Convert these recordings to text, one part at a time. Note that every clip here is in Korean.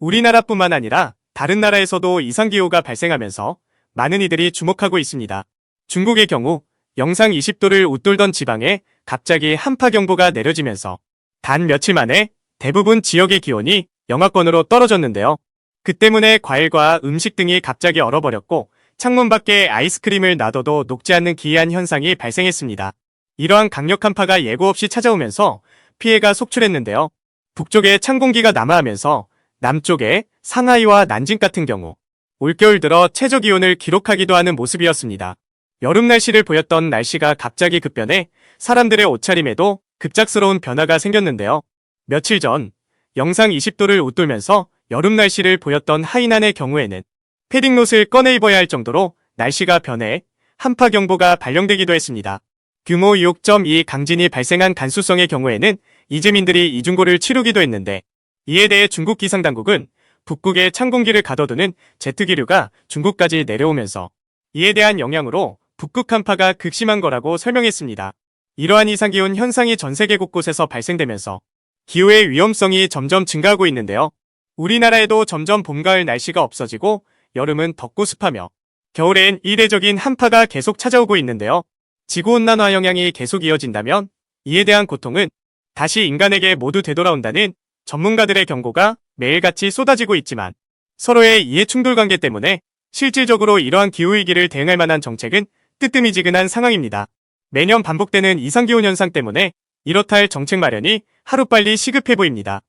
우리나라뿐만 아니라 다른 나라에서도 이상기후가 발생하면서 많은 이들이 주목하고 있습니다. 중국의 경우 영상 20도를 웃돌던 지방에 갑자기 한파경보가 내려지면서 단 며칠 만에 대부분 지역의 기온이 영하권으로 떨어졌는데요. 그 때문에 과일과 음식 등이 갑자기 얼어버렸고 창문 밖에 아이스크림을 놔둬도 녹지 않는 기이한 현상이 발생했습니다. 이러한 강력 한 파가 예고 없이 찾아오면서 피해가 속출했는데요. 북쪽에 찬 공기가 남하하면서 남쪽에 상하이와 난징 같은 경우 올겨울 들어 최저 기온을 기록하기도 하는 모습이었습니다. 여름 날씨를 보였던 날씨가 갑자기 급변해 사람들의 옷차림에도 급작스러운 변화가 생겼는데요. 며칠 전 영상 20도를 웃돌면서 여름 날씨를 보였던 하이난의 경우에는 패딩롯을 꺼내 입어야 할 정도로 날씨가 변해 한파 경보가 발령되기도 했습니다. 규모 6.2 강진이 발생한 간수성의 경우에는 이재민들이 이중고를 치르기도 했는데 이에 대해 중국 기상당국은 북극에 찬 공기를 가둬두는 제트기류가 중국까지 내려오면서 이에 대한 영향으로 북극 한파가 극심한 거라고 설명했습니다. 이러한 이상기온 현상이 전 세계 곳곳에서 발생되면서 기후의 위험성이 점점 증가하고 있는데요. 우리나라에도 점점 봄, 가을 날씨가 없어지고 여름은 덥고 습하며 겨울엔 이례적인 한파가 계속 찾아오고 있는데요. 지구온난화 영향이 계속 이어진다면 이에 대한 고통은 다시 인간에게 모두 되돌아온다는 전문가들의 경고가 매일같이 쏟아지고 있지만 서로의 이해 충돌 관계 때문에 실질적으로 이러한 기후위기를 대응할 만한 정책은 뜨뜨미지근한 상황입니다. 매년 반복되는 이상기온 현상 때문에 이렇다 할 정책 마련이 하루빨리 시급해 보입니다.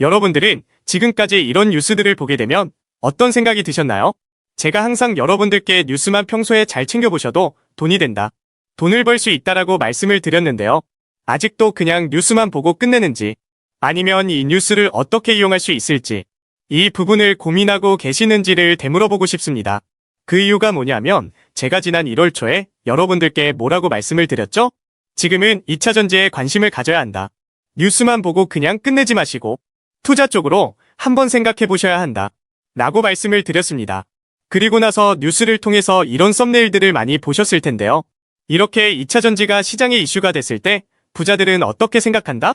여러분들은 지금까지 이런 뉴스들을 보게 되면 어떤 생각이 드셨나요? 제가 항상 여러분들께 뉴스만 평소에 잘 챙겨보셔도 돈이 된다. 돈을 벌 수 있다라고 말씀을 드렸는데요. 아직도 그냥 뉴스만 보고 끝내는지 아니면 이 뉴스를 어떻게 이용할 수 있을지 이 부분을 고민하고 계시는지를 되물어보고 싶습니다. 그 이유가 뭐냐면 제가 지난 1월 초에 여러분들께 뭐라고 말씀을 드렸죠? 지금은 2차 전지에 관심을 가져야 한다. 뉴스만 보고 그냥 끝내지 마시고 투자 쪽으로 한번 생각해 보셔야 한다. 라고 말씀을 드렸습니다. 그리고 나서 뉴스를 통해서 이런 썸네일들을 많이 보셨을 텐데요. 이렇게 2차 전지가 시장의 이슈가 됐을 때 부자들은 어떻게 생각한다?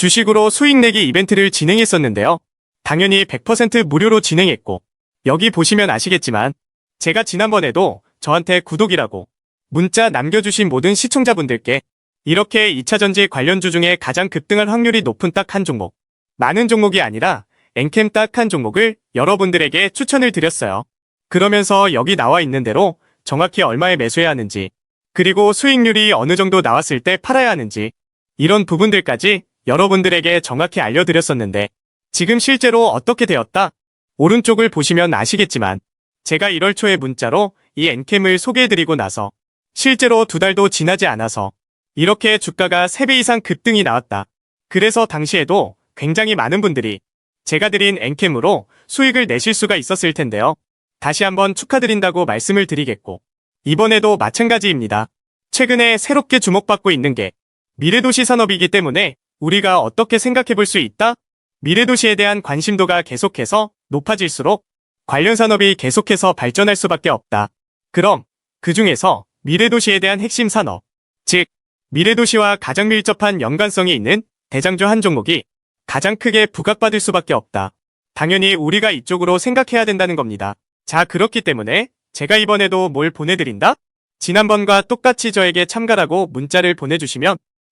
주식으로 수익 내기 이벤트를 진행했었는데요. 당연히 100% 무료로 진행했고 여기 보시면 아시겠지만 제가 지난번에도 저한테 구독이라고 문자 남겨주신 모든 시청자분들께 이렇게 2차전지 관련주 중에 가장 급등할 확률이 높은 딱 한 종목 많은 종목이 아니라 엔캠 딱 한 종목을 여러분들에게 추천을 드렸어요. 그러면서 여기 나와 있는 대로 정확히 얼마에 매수해야 하는지 그리고 수익률이 어느 정도 나왔을 때 팔아야 하는지 이런 부분들까지 여러분들에게 정확히 알려드렸었는데 지금 실제로 어떻게 되었다? 오른쪽을 보시면 아시겠지만 제가 1월 초에 문자로 이 엔캠을 소개해드리고 나서 실제로 두 달도 지나지 않아서 이렇게 주가가 3배 이상 급등이 나왔다. 그래서 당시에도 굉장히 많은 분들이 제가 드린 엔캠으로 수익을 내실 수가 있었을 텐데요. 다시 한번 축하드린다고 말씀을 드리겠고 이번에도 마찬가지입니다. 최근에 새롭게 주목받고 있는 게 미래도시 산업이기 때문에 우리가 어떻게 생각해 볼 수 있다? 미래도시에 대한 관심도가 계속해서 높아질수록 관련 산업이 계속해서 발전할 수밖에 없다. 그럼 그 중에서 미래도시에 대한 핵심 산업, 즉 미래도시와 가장 밀접한 연관성이 있는 대장주 한 종목이 가장 크게 부각받을 수밖에 없다. 당연히 우리가 이쪽으로 생각해야 된다는 겁니다. 자, 그렇기 때문에 제가 이번에도 뭘 보내드린다? 지난번과 똑같이 저에게 참가라고 문자를 보내주시면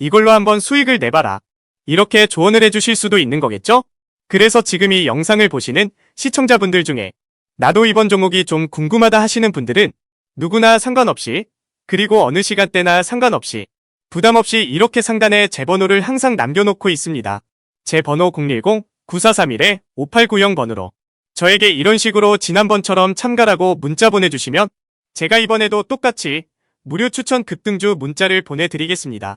이걸로 한번 수익을 내봐라. 이렇게 조언을 해주실 수도 있는 거겠죠? 그래서 지금 이 영상을 보시는 시청자분들 중에 나도 이번 종목이 좀 궁금하다 하시는 분들은 누구나 상관없이 그리고 어느 시간대나 상관없이 부담 없이 이렇게 상단에 제 번호를 항상 남겨놓고 있습니다. 제 번호 010-9431-5890번으로 저에게 이런 식으로 지난번처럼 참가라고 문자 보내주시면 제가 이번에도 똑같이 무료 추천 급등주 문자를 보내드리겠습니다.